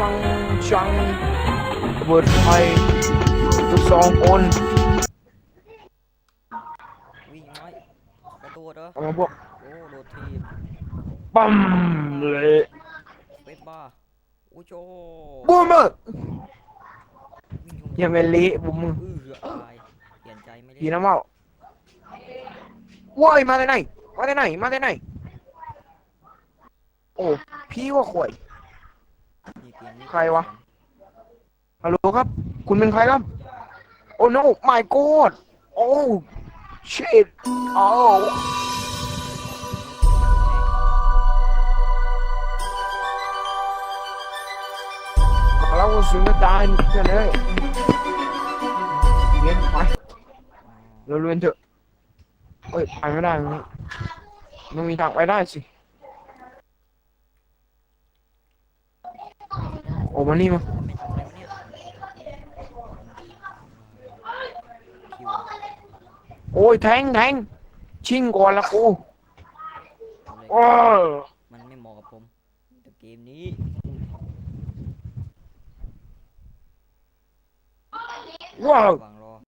ชังชังเวิร์ดไทยทุกสองคนวิ่งน้อยกระโดดเหรอเอามาพวกโอ้โดดทีบปั๊มเลยสเปซบาร์โอ้โจบูมเมอร์วิ่งชมอย่าเป็นเละบูมเมอร์อื้อเหือตายเปลี่ยนใจไม่ดีเล่นนะเมาว้ายมาได้ไหนมาได้ไหนมาได้ไหนโอ้พี่ว่าข่วยนี่เกมนี้ ใครวะ ฮัลโหลครับ คุณเป็นใครครับ โอ้ no my god โอ้ shit โอ้เราสุนทานกันเลยเลี้ยงไปเราเรียนเถอะเอ้ยไปไม่ได้มันมันมีทางไปได้สิ อ้มานี่มาไม่ทำอะไรวะเนี่ยคิวโอ้ยแทงแทงชิงก่อนละกูทำอะไรโอ้ยมันไม่เหมาะกับผมแต่เกมนี้ว้าววาง